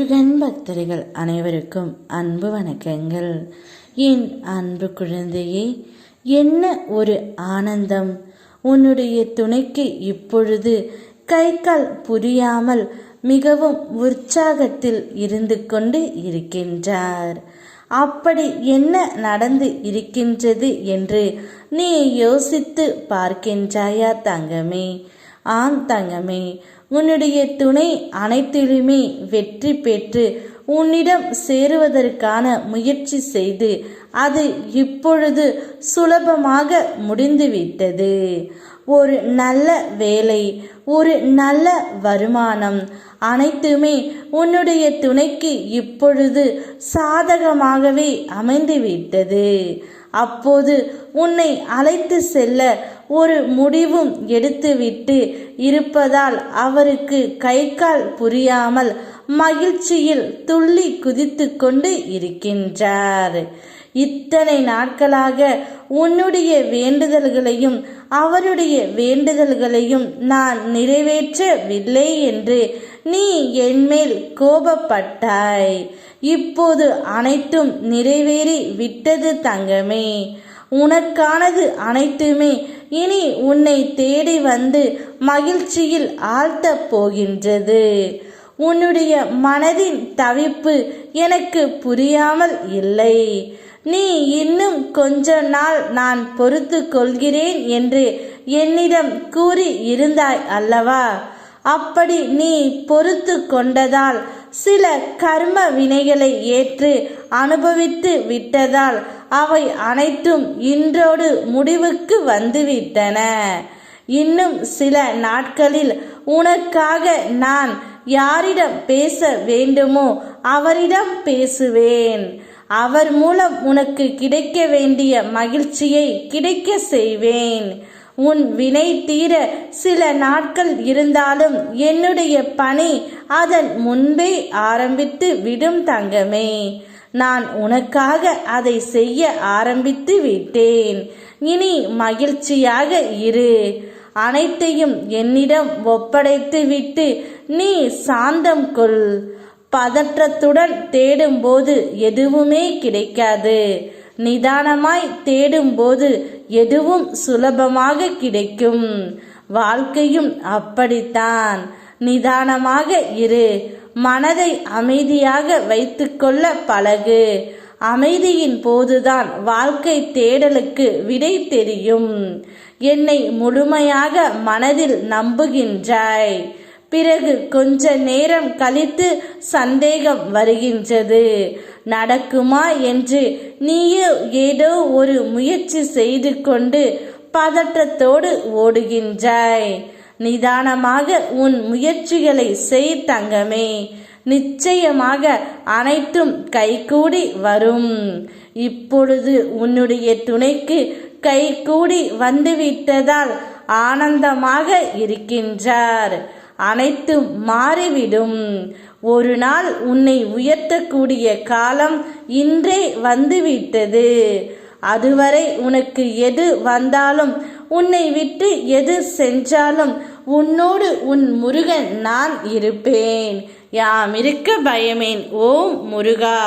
முருகன் பக்தர்கள் அனைவருக்கும் அன்பு வணக்கங்கள். என் அன்பு குழந்தையே என்ன ஒரு ஆனந்தம். உன்னுடைய துணைக்கு இப்பொழுது கை கால் புரியாமல் மிகவும் உற்சாகத்தில் இருந்து கொண்டு இருக்கின்றார். அப்படி என்ன நடந்து இருக்கின்றது என்று நீ யோசித்து பார்க்கின்றாயா தங்கமே? ஆம் தங்கமே உன்னுடைய துணை அனைத்திலுமே வெற்றி பெற்று உன்னிடம் சேருவதற்கான முயற்சி செய்து அது இப்பொழுது சுலபமாக முடிந்துவிட்டது. ஒரு நல்ல வேலை ஒரு நல்ல வருமானம் அனைத்துமே உன்னுடைய துணைக்கு இப்பொழுது சாதகமாகவே அமைந்துவிட்டது. அப்போது உன்னை அழைத்து செல்ல ஒரு முடிவும் எடுத்துவிட்டு இருப்பதால் அவருக்கு கை கால் புரியாமல் மகிழ்ச்சியில் துள்ளி குதித்து கொண்டு இருக்கின்றார். இத்தனை நாட்களாக உன்னுடைய வேண்டுதல்களையும் அவருடைய வேண்டுதல்களையும் நான் நிறைவேற்றவில்லை என்று நீ என்மேல் கோபப்பட்டாய். இப்போது அனைத்தும் நிறைவேறி விட்டது தங்கமே. உனக்கானது அனைத்துமே இனி உன்னை தேடி வந்து மகிழ்ச்சியில் ஆழ்த்தப் போகின்றது. உன்னுடைய மனதின் தவிப்பு எனக்கு புரியாமல் இல்லை. நீ இன்னும் கொஞ்ச நாள் நான் பொறுத்து கொள்கிறேன் என்று என்னிடம் கூறி இருந்தாய் அல்லவா? அப்படி நீ பொறுத்து கொண்டதால் சில கர்ம வினைகளை ஏற்று அனுபவித்து விட்டதால் அவை அனைத்தும் இன்றோடு முடிவுக்கு வந்துவிட்டன. இன்னும் சில நாட்களில் உனக்காக நான் யாரிடம் பேச வேண்டுமோ அவரிடம் பேசுவேன். அவர் மூலம் உனக்கு கிடைக்க வேண்டிய மகிழ்ச்சியை கிடைக்க செய்வேன். உன் வினை தீர சில நாட்கள் இருந்தாலும் என்னுடைய பணி அதன் முன்பே ஆரம்பித்து விடும் தங்கமே. நான் உனக்காக அதை செய்ய ஆரம்பித்து விட்டேன். இனி மகிழ்ச்சியாக இரு. அனைத்தையும் என்னிடம் ஒப்படைத்து விட்டு நீ சாந்தம் கொள். பதற்றத்துடன் தேடும்போது எதுவுமே கிடைக்காது. நிதானமாய் தேடும்போது எதுவும் சுலபமாக கிடைக்கும். வாழ்க்கையும் அப்படித்தான். நிதானமாக இரு. மனதை அமைதியாக வைத்துக்கொள்ள பழகு. அமைதியின் போதுதான் வாழ்க்கை தேடலுக்கு விடை தெரியும். என்னை முழுமையாக மனதில் நம்புகின்றாய். பிறகு கொஞ்ச நேரம் கழித்து சந்தேகம் வருகின்றது. நடக்குமா என்று நீயே ஏதோ ஒரு முயற்சி செய்து கொண்டு பதற்றத்தோடு ஓடுகின்றாய். நிதானமாக உன் முயற்சிகளை செய் தங்கமே. நிச்சயமாக அனைத்தும் கைகூடி வரும். இப்பொழுது உன்னுடைய துணைக்கு கைகூடி வந்துவிட்டதால் ஆனந்தமாக இருக்கின்றார். அனைத்தும் மாறிவிடும். ஒரு நாள் உன்னை உயர்த்தக்கூடிய காலம் இன்றே வந்துவிட்டது. அதுவரை உனக்கு எது வந்தாலும் உன்னை விட்டு எது செஞ்சாலும் உன்னோடு உன் முருகன் நான் இருப்பேன். யாம் இருக்க பயமேன் ஓம் முருகா.